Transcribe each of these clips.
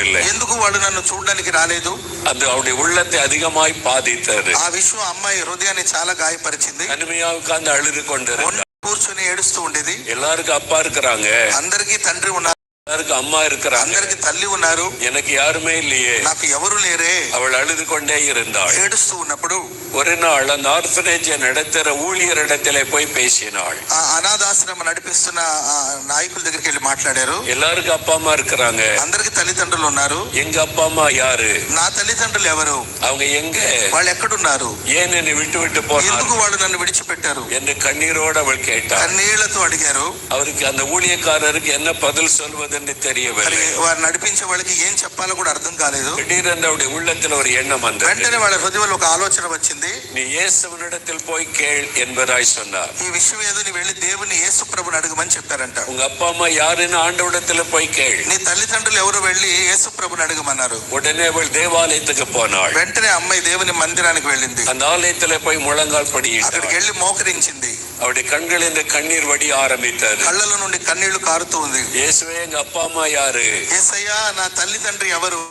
வரவில்லை ఎందుకు వాడు నన్ను చూడడానికి రాలేదు அது அவருடைய உள்ளத்தை அதிகமாய் பாதித்தது ఆ విషయం అమ్మాయి హృదయాన్ని చాలా గాయపరిచింది தனிமையா உட்கார்ந்து அழுது கொண்டிருந்தார் ఒంటరి కూర్చొని ఏడుస్తూ ఉండేది எல்லாருக்கும் அப்பா இருக்கிறாங்க అందరికీ తండ్రి ఉన్నారు எல்லாருக்கும் அம்மா இருக்கிறாங்க అందరికి తల్లి ఉన్నారు எனக்கு யாருமே இல்லையே నాకు ఎవరు లేరే அவள் அழுது கொண்டே இருந்தாள் ఏడుస్తూ ఉన్నప్పుడు ஒரு நாள் அந்த ஆர்ஃபனேஜை நடத்துற ஊழியரிடத்திலே போய் பேசினாள் ఆ అనాథాశ్రమం నడిపిస్తున్న ఆ నాయకుల దగ్గరికి వెళ్ళి మాట్లాడారు எல்லாருக்கும் அப்பா அம்மா இருக்கிறாங்க అందరికి తల్లిదండ్రులు ఉన్నారు எங்க அப்பா அம்மா யாரு నా తల్లిదండ్రులు ఎవరు அவங்க எங்க వాళ్ళు ఎక్కడున్నారు ஏன் என்னை விட்டு விட்டு போனார் ఎందుకు వాళ్ళు నన్ను విడిచిపెట్టారు என்று கண்ணீரோடு அவள் கேட்டாள் కన్నీళ్లతో అడిగారు அவருக்கு அந்த ஊழியக்காரருக்கு என்ன பதில் சொல்வதென்று మరి தெரியவில்லை వారు నడిపించే వాళ్ళకి ఏం చెప్పాలో కూడా అర్థం కాలేదు திடீரென்று அவருடைய உள்ளத்தில் ஒரு எண்ணம் வந்தது వెంటనే వాళ్ళ హృదయంలో ఒక ఆలోచన వచ్చింది நீ இயேசுவனிடத்தில் போய் கேள் என்பதாய் சொன்னார் ఈ విషయం ఏదో నీ వెళ్ళి దేవుని యేసు ప్రభుని అడగమని చెప్పారంట உங்க அப்பா அம்மா யாருன்னு ஆண்டவிடத்துல போய் கேள் నీ తల్లిదండ్రులు ఎవరు వెళ్ళి యేసు ప్రభుని అడగమన్నారు உடனே அவள் தேவாலயத்துக்கு போனாள் వెంటనే అమ్మాయి దేవుని మందిరానికి వెళ్ళింది அந்த ஆலயத்துல போய் முழங்கால் అక్కడికి படியிட்டாள் వెళ్ళి మోకరించింది அவருடைய கண்களில் கண்ணீர் வடிய ஆரம்பித்தது కళ్ళల నుండి కన్నీళ్లు కారుతూ ఉంది இயேசுவே எங்க அப்பா அம்மா யாரு ఏసయ్యా నా తల్లిదండ్రి ఎవరు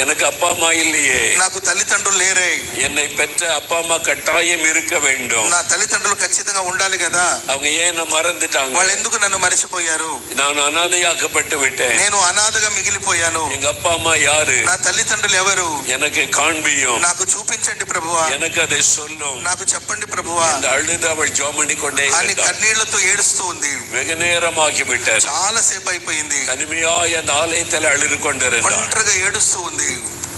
எனக்கு அப்பா அம்மா இல்லையே నాకు తల్లిదండ్రులు లేరే என்னை பெற்ற அப்பா அம்மா கட்டாயம் இருக்க வேண்டும் నా తల్లిదండ్రులు ఖచ్చితంగా ఉండాలి కదా அவங்க ஏன் என்னை மறந்துட்டாங்க వాళ్ళు ఎందుకు నన్ను మర్చిపోయారు நான் அனாதையாக்கப்பட்டு விட்டேன் నేను అనాథగా మిగిలిపోయాను எங்க அப்பா அம்மா யாரு నా తల్లిదండ్రులు ఎవరు எனக்கு காண்பியும் నాకు చూపించండి ప్రభువా எனக்கு அதை சொல்லும் నాకు చెప్పండి ప్రభువా அந்த அழுது அவள் ஜோம் பண்ணி கொண்டே అని కన్నీళ్ళతో ఏడుస్తూ ఉంది வெகு நேரமாகி விட்டார் చాలా సేపు అయిపోయింది கடுமையாய் அந்த ஆலயத்தில் அழுது கொண்டிருந்தார் ఒంటరిగా ఏడుస్తూ ఉంది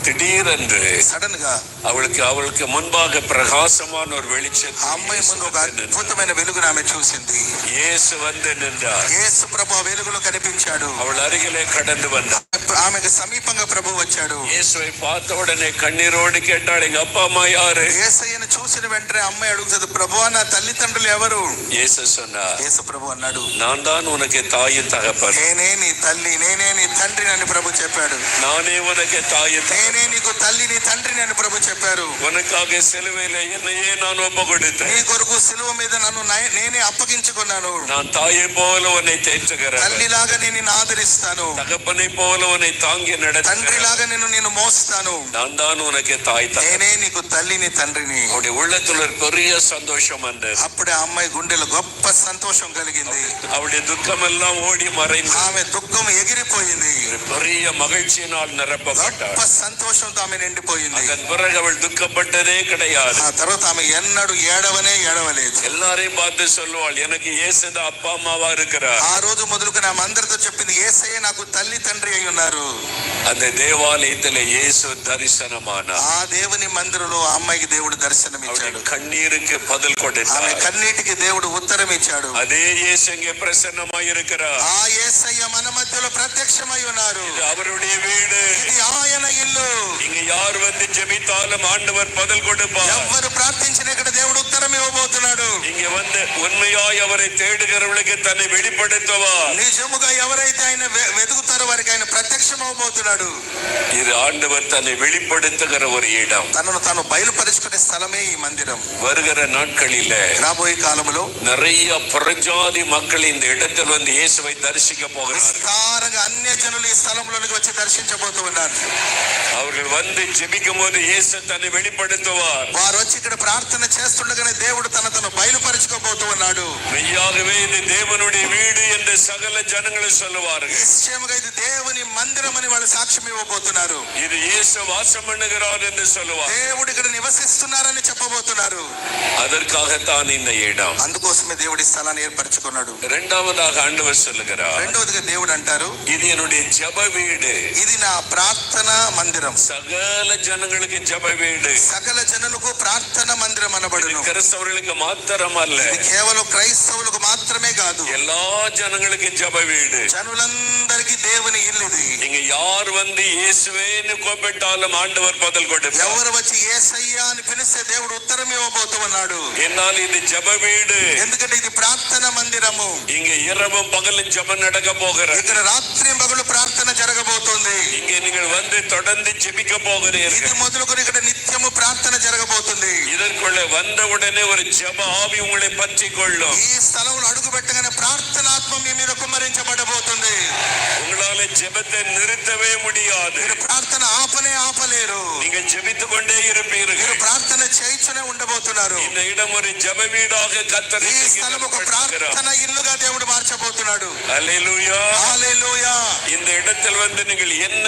திடீரென்று సడన్గా அவளுக்கு அவளுக்கு முன்பாக பிரகாசமான ஒரு வெளிச்சம் ఆ అమ్మాయి ముందు ఒక అద్భుతమైన వెలుగును ఆమె చూసింది இயேசு வந்து நின்றார் యేసు ప్రభు ఆ వెలుగులో కనిపించాడు அவள் அருகிலே கடந்து வந்தார் ఆమెకు సమీపంగా ప్రభు వచ్చాడు. యేసువై పాతవుడనే కన్నీరోడికి అంటాడు. ఇంక అప్ప అమ్మ యారు. యేసయ్యను చూసిన వెంటనే అమ్మాయి అడుగుతుంది ప్రభు నా తల్లిదండ్రులు ఎవరు? యేసస్ యేసు ప్రభు అన్నాడు. నాందాను ఉనకి తాయి తగపడు. నేనే నీ తల్లి నేనే నీ తండ్రి అని ప్రభు చెప్పాడు. నానే ఉనకి తాయి నేనే నీకు తల్లి నీ తండ్రి అని ప్రభు చెప్పారు. ఉనకాగే సెలవేలే ఎన్నయే నాను అమ్మగొడితే నీ కొరకు సిలువ మీద నన్ను నేనే అప్పగించుకున్నాను. నా తాయి పోలవని తేల్చగర తల్లిలాగా నేను ఆదరిస్తాను. తగపని పోవలో உன்னை தாங்கி நடத்துகிறேன் తండ్రిలాగా నేను నిన్ను మోస్తాను நான் தான் உனக்கு தாய் தகப்பன் నేనే నీకు తల్లిని తండ్రిని அவருடைய உள்ளத்துல ஒரு பெரிய சந்தோஷம் வந்தது అప్పుడే ఆ అమ్మాయి గుండెలో గొప్ప సంతోషం కలిగింది அவருடைய துக்கம் எல்லாம் ஓடி மறைந்து ఆమె దుఃఖం ఎగిరిపోయింది ஒரு பெரிய மகிழ்ச்சியினால் நிரப்பப்பட்டாள் గొప్ప సంతోషంతో ఆమె నిండిపోయింది அதன் பிறகு அவள் துக்கப்பட்டதே கிடையாது ఆ తర్వాత ఆమె ఎన్నడూ ఏడవనే ఏడవలేదు எல்லாரையும் பார்த்து சொல்லுவாள் எனக்கு இயேசுதான் அப்பா அம்மாவா இருக்கிறார் ఆ రోజు మొదలుకొని ఆమె అందరితో చెప్పింది ఏసయ్య నాకు తల్లి తండ్రి అయి ఉన్నారు அந்த தேவாலயத்துல இயேசு தரிசனமானார் ఆ దేవుని మందిరంలో ఆ అమ్మాయికి దేవుడు దర్శనమిచ్చాడు அவருடைய கண்ணீருக்கு பதில் ఆమె கொடுத்தார் కన్నీటికి దేవుడు ఉత్తరం ఇచ్చాడు அதே இயேசு இங்கே பிரசன்னமாய் இருக்கிறார் ఆ ఏసయ్య మన మధ్యలో ప్రత్యక్షమై ఉన్నారు இது அவருடைய வீடு ఇది ఆయన ఇల్లు இங்க யார் வந்து ஜெபித்தாலும் ஆண்டவர் பதில் கொடுப்பார் ఎవ్వరు ప్రార్థించిన ఇక్కడ దేవుడు ఉత్తరం ఇవ్వబోతున్నాడు இங்க வந்து உண்மையாய் அவரை தேடுகிறவர்களுக்கு தன்னை வெளிப்படுத்துவார் నిజముగా ఎవరైతే ఆయన వె- వెతుకుతారో వారికి ఆయన ప్రత్యక్షం అవబోతున్నాడు இது ஆண்டவர் தன்னை வெளிப்படுத்துகிற ஒரு இடம் తనను తాను బయలుపరుచుకునే స్థలమే ఈ మందిరం வருகிற நாட்களில రాబోయే కాలంలో நிறைய புறஜாதி மக்கள் இந்த இடத்தில் வந்து இயேசுவை தரிசிக்க போகிறார் విస్తారంగా అన్య జనులు ఈ స్థలంలోనికి వచ్చి దర్శించబోతూ ఉన్నారు அவர்கள் வந்து ஜெபிக்கும் போது இயேசு தன்னை வெளிப்படுத்துவார் వారు వచ్చి ఇక్కడ ప్రార్థన చేస్తుండగానే దేవుడు తన తను బయలుపరుచుకోబోతూ ఉన్నాడు மெய்யாகவே இது தேவனுடைய வீடு என்று சகல ஜனங்களும் சொல்லுவார்கள் నిశ్చయముగా ఇది దేవుని మందిరం అని వాళ్ళు సాక్ష్యం ఇవ్వబోతున్నారు இது இயேசு வாசம் பண்ணுகிறார் என்று சொல்லுவார் దేవుడు ఇక్కడ నివసిస్తున్నారని చెప్పబోతున్నారు அதற்காகத்தான் இந்த இடம் అందుకోసమే దేవుడి స్థలాన్ని ఏర్పరచుకున్నాడు இரண்டாவதாக ஆண்டவர் சொல்லுகிறார் రెండవదిగా దేవుడు అంటారు இது என்னுடைய ஜெப வீடு ఇది నా ప్రార్థన మందిరం சகல ஜனங்களுக்கு ஜெப வீடு సకల జనులకు ప్రార్థన మందిరం இது అనబడును கிறிஸ்தவர்களுக்கு மாத்திரம் அல்ல ఇది కేవలం క్రైస్తవులకు మాత్రమే కాదు எல்லா ஜனங்களுக்கும் ஜெப வீடு జనులందరికీ దేవుని ఇల్లు ఇది நீங்க யார் வந்து இயேசுவேன்னு கூப்பிட்டாலும் ஆண்டவர் பதில் கொடுப்பார் ఎవరు వచ్చి ఏసయ్యా అని పిలిస్తే దేవుడు ఉత్తరం ఇవ్వబోతూ ఉన్నాడు என்னால் இது ஜெப வீடு ఎందుకంటే ఇది ప్రార్థన మందిరము இங்க இரவும் பகலும் ஜெபம் நடக்க போகிற ఇక్కడ రాత్రి మగలు ప్రార్థన జరగబోతుంది జరగబోతుంది இங்கே நீங்கள் வந்து தொடர்ந்து ஜெபிக்க ఇది போகிறீர்கள் మొదలుకొని ఇక్కడ నిత్యము ప్రార్థన జరగబోతుంది இதற்குள்ள வந்த உடனே ஒரு ஜெப ஆவி உங்களை பற்றி கொள்ளும் ఈ స్థలంలో అడుగు పెట్టగానే ప్రార్థనాత్మ మీ మీద కుమ్మరించబడబోతుంది உங்களால ஜெபத்தை நிறுத்தவே முடியாது మీరు ప్రార్థన ఆపనే ఆపలేరు நீங்க ஜெபித்துக் கொண்டே మీరు இருப்பீர்கள் ప్రార్థన చేయించునే ఉండబోతున్నారు இந்த இடம் ஒரு ஜெப வீடாக கத்தர் ఈ స్థలం ఒక ప్రార్థన ఇల్లుగా దేవుడు మార్చబోతున్నాడు அல்லேலூயா హల్లెలూయా இந்த இடத்தில் வந்து நீங்கள் என்ன